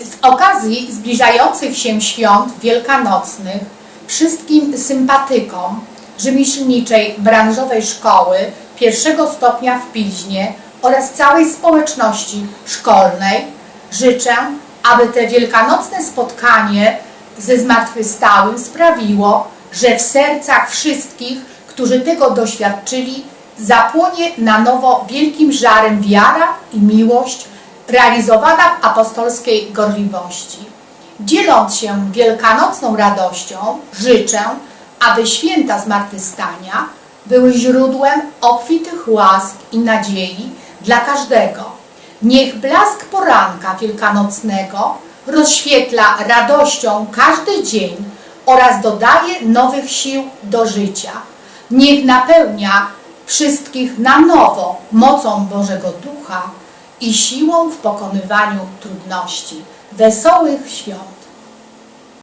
Z okazji zbliżających się świąt wielkanocnych wszystkim sympatykom rzemieślniczej branżowej szkoły pierwszego stopnia w Pilźnie oraz całej społeczności szkolnej życzę, aby te wielkanocne spotkanie ze zmartwychwstałym sprawiło, że w sercach wszystkich, którzy tego doświadczyli, zapłonie na nowo wielkim żarem wiara i miłość realizowana w apostolskiej gorliwości. Dzieląc się wielkanocną radością, życzę, aby święta zmartwychwstania były źródłem obfitych łask i nadziei dla każdego. Niech blask poranka wielkanocnego rozświetla radością każdy dzień oraz dodaje nowych sił do życia. Niech napełnia wszystkich na nowo mocą Bożego Ducha i siłą w pokonywaniu trudności. Wesołych świąt!